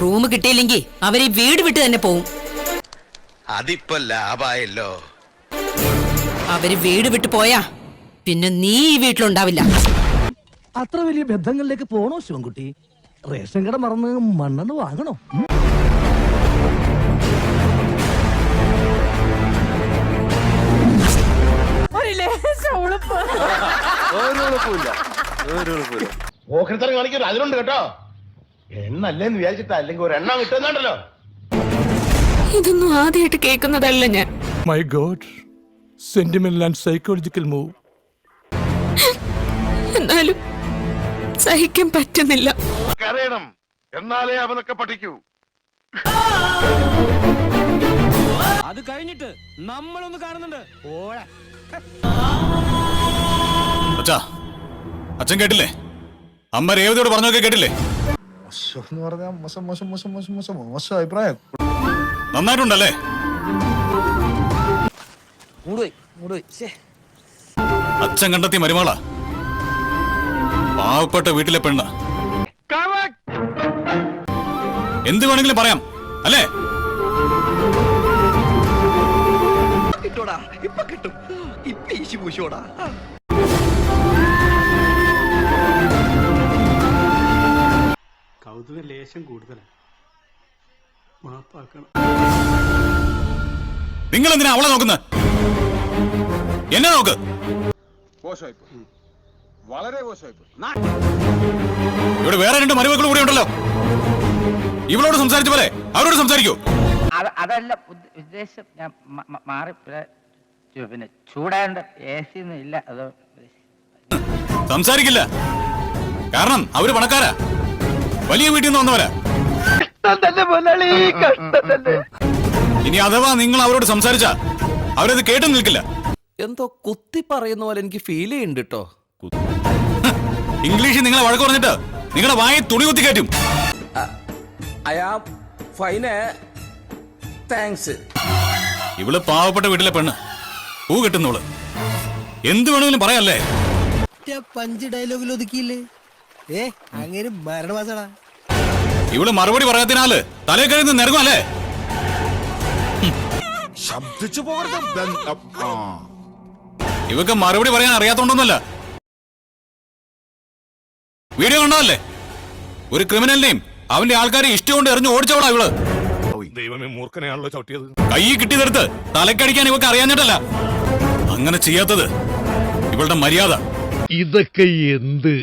Room കിട്ടിയില്ലെങ്കിൽ അവർ വീട് വിട്ട് തന്നെ പോവും. അതിപ്പോ ലാഭായല്ലോ. അവർ വീട് വിട്ട് പോയാ പിന്നെ നീ ഈ വീട്ടിലുണ്ടാവില്ല. അത്ര വലിയ ബന്ധങ്ങളിലേക്ക് പോണോ ശിവൻകുട്ടി? റേഷൻ കട മറന്ന് മണ്ണെന്ന് വാങ്ങണോ? ഉം? ഓഹരിത്തരം കാണിക്കരുത്. അതിലുണ്ട് കേട്ടോ. എണ്ണല്ലേന്ന് വിചാരിച്ചിട്ടാ അല്ലെങ്കിൽ ഒരു എണ്ണം കിട്ടുന്നുണ്ടല്ലോ. ഇതൊന്നും ആദ്യമായിട്ട് കേൾക്കുന്നതല്ല ഞാൻ. My god sentimental and psychological move എന്നാലും സഹിക്കാൻ പറ്റുന്നില്ല. കരയണം. എന്നാലേ അവനൊക്കെ പഠിക്കൂ. അത് കഴിഞ്ഞിട്ട് നമ്മളൊന്ന് കാണുന്നുണ്ട്. അച്ഛാ അച്ഛൻ കേട്ടില്ലേ? അമ്മ രേവതിയോട് പറഞ്ഞൊക്കെ കേട്ടില്ലേ? എന്ന് പറഞ്ഞാൽ മോശം മോശം മോശം മോശം മോശം മോശം അഭിപ്രായം. നന്നായിട്ടുണ്ടല്ലേ. അച്ഛൻ കണ്ടെത്തിയ മരുമകളാ. പാവപ്പെട്ട വീട്ടിലെ പെണ്ണ്. എന്ത് വേണമെങ്കിലും പറയാം അല്ലേ? കിട്ടൂടാ ഇപ്പൊ കിട്ടും. ഇപ്പൊ ഈശി പൂശോടാ കൗതുക ലേശം കൂടുതലാണ് മാപ്പാക്കണം. നിങ്ങൾ എന്തിനാ അവളെ നോക്കുന്നത് എന്നെ നോക്ക്. ഇവിടെ വേറെ രണ്ട് മരുമക്കൾ കൂടി ഉണ്ടല്ലോ. ഇവളോട് സംസാരിച്ച പോലെ അവരോട് സംസാരിക്കൂ. അതല്ല ഉദ്ദ- ഉദ്ദേശം ഞാൻ മാറി പിന്നെ ചൂടാണ്ട് എ സി ഒന്നും ഇല്ല അത് സംസാരിക്കില്ല. കാരണം അവർ പണക്കാരാ. വലിയ വീട്ടിൽ നിന്ന് വന്നവരാ. ഇനി അഥവാ നിങ്ങൾ അവരോട് സംസാരിച്ച അവരത് കേട്ടു നിൽക്കില്ല. എന്തോ കുത്തി പറയുന്ന പോലെ എനിക്ക് ഫീൽ ചെയ്യുന്നുണ്ട് കേട്ടോ ഇംഗ്ലീഷിൽ നിങ്ങളെ വഴക്ക് പറഞ്ഞിട്ട് നിങ്ങളെ വായി തുണി കുത്തി കയറ്റും. അയാ ഫൈന് താങ്ക്സ്. ഇവൾ പാവപ്പെട്ട വീട്ടിലെ പെണ്ണ്. പൂ കിട്ടുന്നവൾ. എന്ത് വേണമെങ്കിലും പറയാല്ലേ? പഞ്ച് ഡയലോഗിൽ ഒതുക്കിയില്ലേ? ഏ അങ്ങനെ മരണമാസടാ ഇവൾ മറുപടി പറയാത്തിനാല് തലേ കഴിഞ്ഞ് നിറങ്ങുമല്ലേ അല്ലേ? ശബ്ദിച്ചു പോകരുത്. ഇവക്ക് മറുപടി പറയാൻ അറിയാത്തോണ്ടൊന്നുമല്ല. വീഡിയോ കണ്ടതല്ലേ? ഒരു ക്രിമിനലിനെയും അവന്റെ ആൾക്കാരെ ഇഷ്ടം കൊണ്ട് എറിഞ്ഞു ഓടിച്ചവളാ ഇവൾ. ദൈവമേ മൂർഖനെയാണല്ലോ ചവിട്ടിയത്. കൈ കിട്ടിയതെടുത്ത് തലക്കടിക്കാൻ ഇവക്ക് അറിയാഞ്ഞിട്ടല്ല. അങ്ങനെ ചെയ്യാത്തത് ഇവളുടെ മര്യാദ. ഇതൊക്കെ എന്ത്?